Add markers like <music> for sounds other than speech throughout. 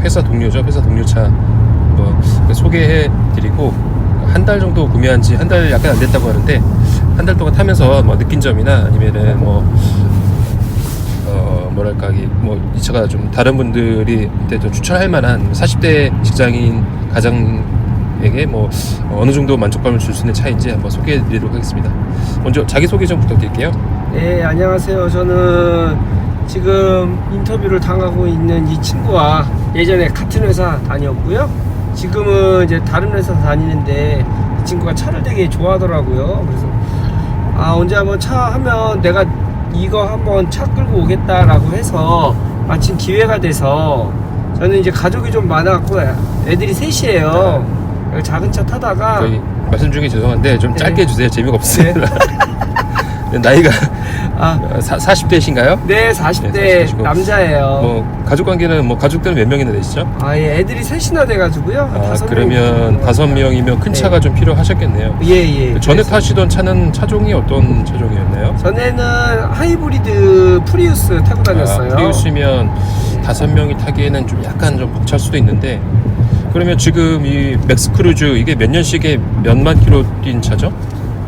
회사 동료죠. 회사 동료차 뭐 소개해 드리고 한 달 정도 구매한 지 한 달 약간 안 됐다고 하는데 한 달 동안 타면서 뭐 느낀 점이나 아니면은 뭐 어, 뭐랄까, 이, 뭐, 이 차가 좀 다른 분들이 좀 추천할 만한 40대 직장인 가장에게 뭐, 어느 정도 만족감을 줄 수 있는 차인지 한번 소개해 드리도록 하겠습니다. 먼저 자기 소개 좀 부탁드릴게요. 네, 안녕하세요. 저는 지금 인터뷰를 당하고 있는 이 친구와 예전에 같은 회사 다녔고요. 지금은 이제 다른 회사 다니는데 이 친구가 차를 되게 좋아하더라고요. 그래서 아, 언제 한번 차 하면 내가 이거 한번 차 끌고 오겠다라고 해서 마침 기회가 돼서 저는 이제 가족이 좀 많아갖고 애들이 셋이에요. 작은 차 타다가 말씀 중에 죄송한데 좀 네. 짧게 해주세요. 재미가 없어요. <laughs> 나이가 아, <laughs> 40대신가요? 네, 네, 40대 40대 시고. 남자예요. 뭐, 가족 관계는 뭐, 가족들은 몇 명이나 되시죠? 아, 예, 애들이 셋이나 돼가지고요. 한 아, 다섯 그러면 명. 다섯 명이면 큰 네. 차가 좀 필요하셨겠네요. 예, 예. 전에 그래서 타시던 차는 차종이 어떤 차종이었나요? 전에는 하이브리드 프리우스 타고 다녔어요. 아, 프리우스면 다섯 명이 타기에는 좀 약간 좀 벅찰 수도 있는데 그러면 지금 이 맥스 크루즈 이게 몇 년씩에 몇만 킬로 뛴 차죠?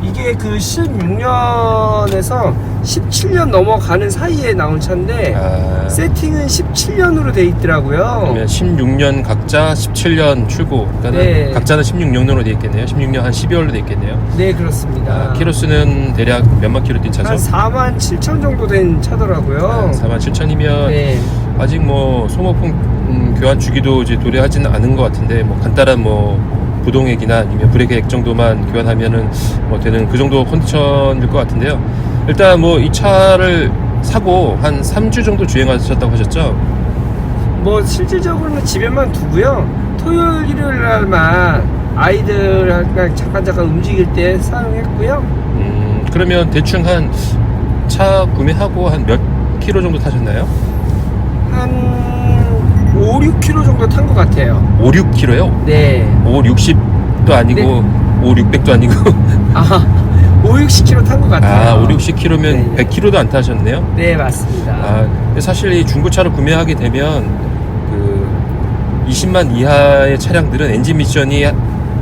이게 그 16년에서 17년 넘어가는 사이에 나온 차인데 아, 세팅은 17년으로 돼 있더라고요. 그러면 16년 각자 17년 출고 그러니까 네. 각자는 16년으로 돼 있겠네요. 16년 한 12월로 돼 있겠네요. 네, 그렇습니다. 아, 키로수는 대략 몇만 킬로 뛴 차죠? 한 4만 7천 정도 된 차더라고요. 4만 7천이면 네. 아직 뭐 소모품 음, 교환 주기도 이제 도래하지는 않은 것 같은데 뭐 간단한 뭐 부동액이나 아니면 브레이크액 정도만 교환하면은 뭐 되는 그 정도 컨디션일 것 같은데요. 일단 뭐 이 차를 사고 한 3주 정도 주행하셨다고 하셨죠? 뭐 실질적으로는 집에만 두고요. 토요일 일요일 날만 아이들랑 잠깐 잠깐 움직일 때 사용했고요. 음, 그러면 대충 한 차 구매하고 한 몇 킬로 정도 타셨나요? 한 5, 6km 정도 탄 것 같아요. 5, 6킬로요? 네. 5, 60도 아니고 5, 600도 아니고 <laughs> 아, 5, 60km 탄 것 같아요. 아, 5, 60킬로면 네. 100킬로도 안 타셨네요? 네, 맞습니다. 아, 근데 사실 이 중고차를 구매하게 되면 그 20만 이하의 차량들은 엔진 미션이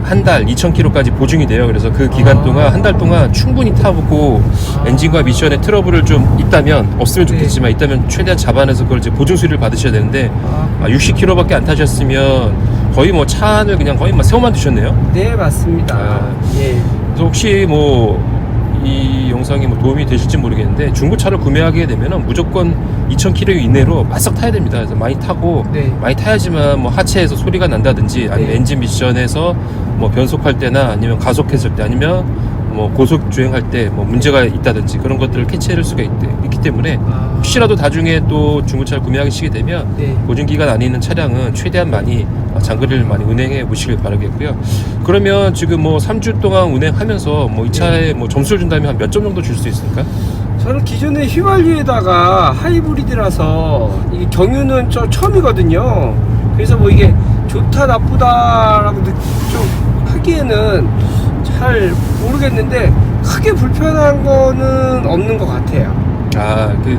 한 달 2,000km까지 보증이 돼요. 그래서 그 기간 아. 동안 한 달 동안 충분히 타보고 아. 엔진과 미션에 트러블을 좀 있다면 없으면 네. 좋겠지만 있다면 최대한 잡아내서 그걸 이제 보증 수리를 받으셔야 되는데 아, 아, 60km밖에 안 타셨으면 거의 뭐 차 안을 그냥 거의 막 세워만 두셨네요. 네, 맞습니다. 아. 예. 그래서 혹시 뭐 이 영상이 뭐 도움이 되실지 모르겠는데 중고차를 구매하게 되면은 무조건 2,000km 이내로 맞석 타야 됩니다. 그래서 많이 타고 네. 많이 타야지만 뭐 하체에서 소리가 난다든지 아니면 네. 엔진 미션에서 뭐 변속할 때나 아니면 가속했을 때 아니면 뭐 고속 주행할 때 뭐 문제가 있다든지 그런 것들을 캐치할 수가 있, 있기 때문에 아, 혹시라도 나중에 또 중고차를 구매하시게 되면 네. 보증 기간 안에 있는 차량은 최대한 많이 어, 장거리를 많이 운행해 보시길 바라겠고요. 그러면 지금 뭐 3주 동안 운행하면서 뭐 이 차에 뭐 점수를 준다면 한 몇 점 정도 줄 수 있습니까? 저는 기존에 휘발유에다가 하이브리드라서 이게 경유는 저 처음이거든요. 그래서 뭐 이게 좋다 나쁘다라고 느- 좀 하기에는 잘 모르겠는데 크게 불편한 거는 없는 것 같아요. 아, 그 네.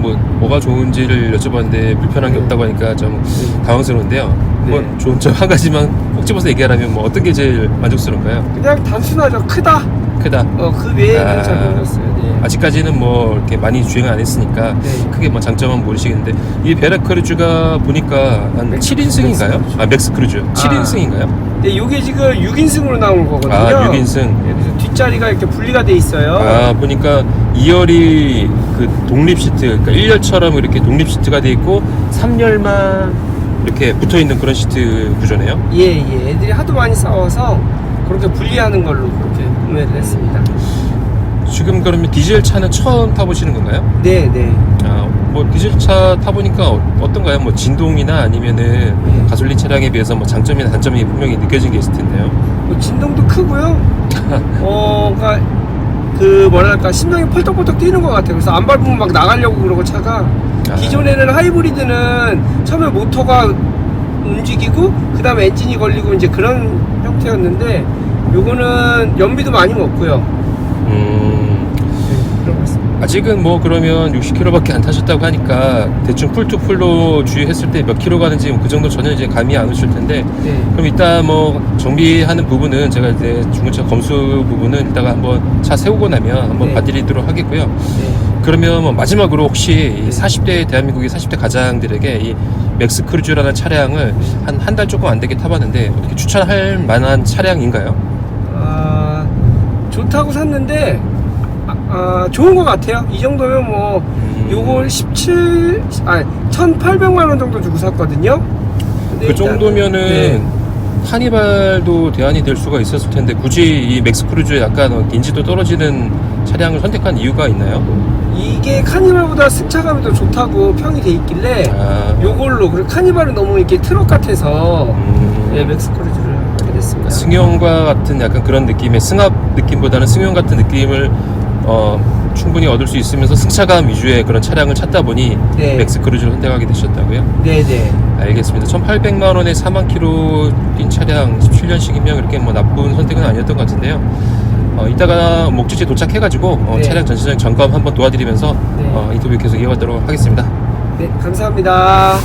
뭐 뭐가 좋은지를 여쭤봤는데 불편한 게 네. 없다고 하니까 좀 네. 당황스러운데요. 뭐 네. 좋은 점 한 가지만 꼭 집어서 얘기하라면 뭐 어떤 게 제일 만족스러운가요? 그냥 단순하죠. 크다. 크다. 어, 그 외에는 아. 잘 모르겠어요. 네. 아직까지는 뭐 이렇게 많이 주행을 안 했으니까 네. 크게 뭐 장점은 모르시겠는데 이 베라 크루즈가 보니까 한 맥스- 7인승인가요? 맥스 아 맥스 크루즈 7인승인가요? 네, 요게 지금 6인승으로 나온 거거든요. 아 6인승 네, 그래서 뒷자리가 이렇게 분리가 돼 있어요. 아 보니까 2열이 그 독립 시트 그러니까 1열처럼 이렇게 독립 시트가 돼 있고 3열만 이렇게 붙어 있는 그런 시트 구조네요. 예, 예. 애들이 하도 많이 싸워서 그렇게 분리하는 걸로 그렇게 구매를 했습니다. 지금 그러면 디젤 차는 처음 타보시는 건가요? 네, 네. 아, 뭐 디젤 차 타보니까 어- 어떤가요? 뭐 진동이나 아니면은 네. 가솔린 차량에 비해서 뭐 장점이나 단점이 분명히 느껴진 게 있을 텐데요. 뭐 진동도 크고요. <laughs> 어, 그러니까 그 뭐랄까 심장이 펄떡펄떡 뛰는 것 같아요. 그래서 안 밟으면 막 나가려고 그러고 차가 아. 기존에는 하이브리드는 처음에 모터가 움직이고 그 다음에 엔진이 걸리고 이제 그런 형태였는데 요거는 연비도 많이 먹고요. 음, 네, 그런 것 같습니다. 아직은 뭐 그러면 60km밖에 안 타셨다고 하니까 대충 풀투풀로 주유했을 때 몇 킬로 가는지 뭐 그 정도 전혀 이제 감이 안 오실 텐데 네. 그럼 이따 뭐 정비하는 부분은 제가 이제 중고차 검수 부분은 이따가 한번 차 세우고 나면 한번 네. 봐드리도록 하겠고요. 네. 그러면 뭐 마지막으로 혹시 이 40대 대한민국의 40대 가장들에게 이 맥스 크루즈라는 차량을 한 한 달 조금 안 되게 타봤는데 어떻게 추천할 만한 차량인가요? 아, 좋다고 샀는데 아, 아, 좋은 것 같아요. 이 정도면 뭐 음. 요걸 17, 아, 1,800만 원 정도 주고 샀거든요. 근데 그 정도면은 네. 카니발도 대안이 될 수가 있었을 텐데 굳이 이 맥스 크루즈에 약간 인지도 떨어지는 차량을 선택한 이유가 있나요? 이게 카니발보다 승차감이 더 좋다고 평이 돼 있길래 아, 요걸로 그리고 카니발은 너무 이렇게 트럭 같아서 음, 네, 맥스 크루즈를 하게 됐습니다. 승용과 같은 약간 그런 느낌의 승합 느낌보다는 승용 같은 느낌을 어, 충분히 얻을 수 있으면서 승차감 위주의 그런 차량을 찾다 보니 네. 맥스 크루즈를 선택하게 되셨다고요? 네네. 알겠습니다. 1,800만 원에 4만 킬로 뛴 차량 17년식이면 그렇게 뭐 나쁜 선택은 아니었던 것 같은데요. 어, 이따가 목적지에 도착해가지고 어, 네. 차량 전시장 점검 한번 도와드리면서 네. 어, 인터뷰 계속 이어가도록 하겠습니다. 네, 감사합니다.